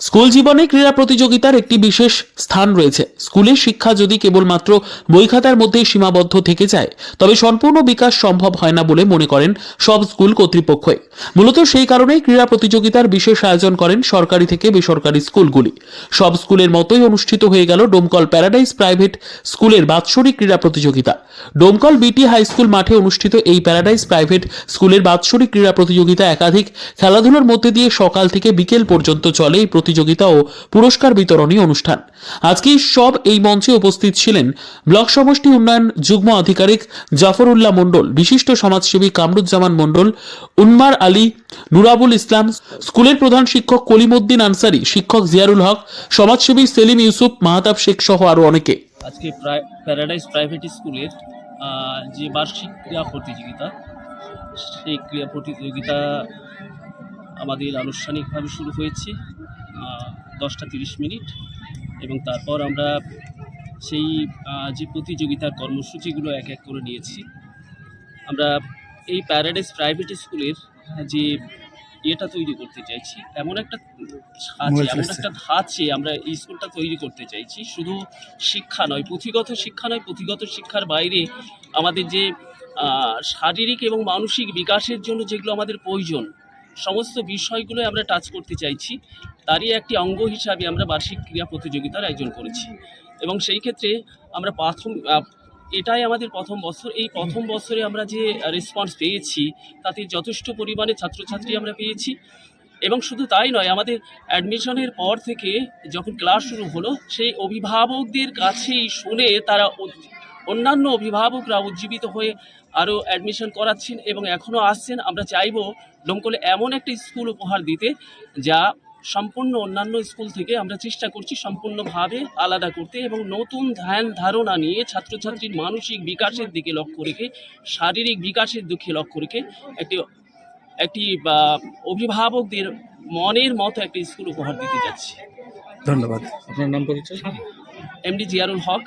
School জীবনে ক্রীড়া প্রতিযোগিতার একটি বিশেষ স্থান রয়েছে। স্কুলের শিক্ষা যদি কেবলমাত্র বই খাতার মধ্যেই সীমাবদ্ধ থেকে যায়, তবে সম্পূর্ণ বিকাশ সম্ভব হয় না বলে মনে করেন সব স্কুল কর্তৃপক্ষই। মূলত সেই কারণেই ক্রীড়া প্রতিযোগিতার বিশেষ আয়োজন করেন সরকারি থেকে বেসরকারি স্কুলগুলি। সব স্কুলের মতোই অনুষ্ঠিত হয়ে গেল ডোমকল প্যারাডাইস প্রাইভেট স্কুলের বাৎসরিক ক্রীড়া প্রতিযোগিতা। ডোমকল বিটি হাই স্কুল মাঠে অনুষ্ঠিত এই প্যারাডাইস প্রাইভেট স্কুলের বাৎসরিক ক্রীড়া প্রতিযোগিতা একাধিক খেলাধুলার মধ্যে দিয়ে সকাল থেকে বিকেল পর্যন্ত চলে এই প্রতিযোগিতা ও পুরস্কার বিতরণী অনুষ্ঠান। আজকে সব এই মঞ্চে উপস্থিত ছিলেন ব্লক সমষ্টি উন্নয়ন যুগ্ম আধিকারিক জাফরুল্লাহ মণ্ডল, বিশিষ্ট সমাজসেবী কামরুজ্জামান মণ্ডল, উন্মার আলী, নুরাবুল ইসলাম, স্কুলের প্রধান শিক্ষক কলিমুদ্দিন আনসারি, শিক্ষক জিয়ারুল হক, সমাজসেবী সেলিম ইউসুফ, মাহতাব শেখ সহ আরও অনেকে। আজকে প্যারাডাইস প্রাইভেট স্কুলের যে বার্ষিক ক্রীড়া প্রতিযোগিতা, সেই ক্রীড়া প্রতিযোগিতা আমাদের আনুষ্ঠানিকভাবে শুরু হয়েছে। দশটা তিরিশ মিনিট এবং তারপর আমরা সেই যে প্রতিযোগিতার কর্মসূচিগুলো এক এক করে নিয়েছি। আমরা এই প্যারাডাইস প্রাইভেট স্কুলের যে ইয়েটা তৈরি করতে চাইছি এমন একটা ধাঁচে এমন একটা ধাঁচে আমরা এই স্কুলটা তৈরি করতে চাইছি। শুধু শিক্ষা নয় পুঁথিগত শিক্ষা নয় পুঁথিগত শিক্ষার বাইরে আমাদের যে শারীরিক এবং মানসিক বিকাশের জন্য যেগুলো আমাদের প্রয়োজন সমস্ত বিষয়গুলো আমরা টাচ করতে চাইছি। তারই একটি অঙ্গ হিসাবে আমরা বার্ষিক ক্রীড়া প্রতিযোগিতার আয়োজন করেছি। এবং সেই ক্ষেত্রে আমরা প্রথম এটাই আমাদের প্রথম বছর। এই প্রথম বছরে আমরা যে রেসপন্স পেয়েছি, তাতে যথেষ্ট পরিমাণে ছাত্রছাত্রী আমরা পেয়েছি। এবং শুধু তাই নয়, আমাদের অ্যাডমিশনের পর থেকে যখন ক্লাস শুরু হলো, সেই অভিভাবকদের কাছেই শুনে তারা অন্যান্য অভিভাবকরা উজ্জীবিত হয়ে আরও অ্যাডমিশন করাচ্ছেন এবং এখনও আসছেন। আমরা চাইব ডোমকলে এমন একটি স্কুল উপহার দিতে যা সম্পূর্ণ অন্যান্য স্কুল থেকে আমরা চেষ্টা করছি সম্পূর্ণভাবে আলাদা করতে এবং নতুন ধ্যান ধারণা নিয়ে ছাত্রছাত্রীর মানসিক বিকাশের দিকে লক্ষ্য রেখে শারীরিক বিকাশের দিকে লক্ষ্য রেখে একটি একটি বা, অভিভাবকদের মনের মতো একটি স্কুল উপহার দিতে যাচ্ছি। ধন্যবাদ। আপনার নাম পরিচয়? এমডি জিয়ারুল হক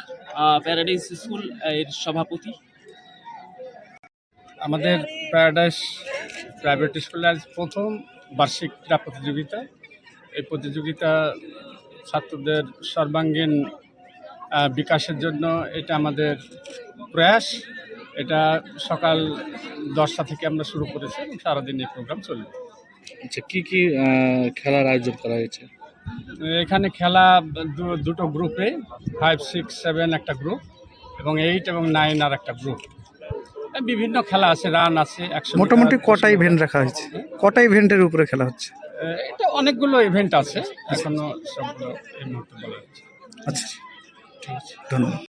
প্যারাডাইস স্কুলের সভাপতি। আমাদের প্যারাডাইস প্রাইভেট স্কুলে আজ প্রথম বার্ষিক ক্রীড়া প্রতিযোগিতা। এই প্রতিযোগিতা ছাত্রদের সর্বাঙ্গীন বিকাশের জন্য এটা আমাদের প্রয়াস। এটা সকাল দশটা থেকে আমরা শুরু করেছি এবং সারাদিন এই প্রোগ্রাম চলবে আচ্ছা কী কী খেলার আয়োজন করা হয়েছে? এখানে খেলা দুটো গ্রুপে ফাইভ সিক্স সেভেন একটা গ্রুপ এবং এইট এবং নাইন আর একটা গ্রুপ বিভিন্ন খেলা আছে রান আছে একশো মোটামুটি কটা ইভেন্ট রাখা হয়েছে? কটা ইভেন্টের উপরে খেলা হচ্ছে? এটা অনেকগুলো ইভেন্ট আছে এখনও সবগুলো এই মুহূর্তে বলা যাচ্ছে আচ্ছা। ঠিক আছে। ধন্যবাদ।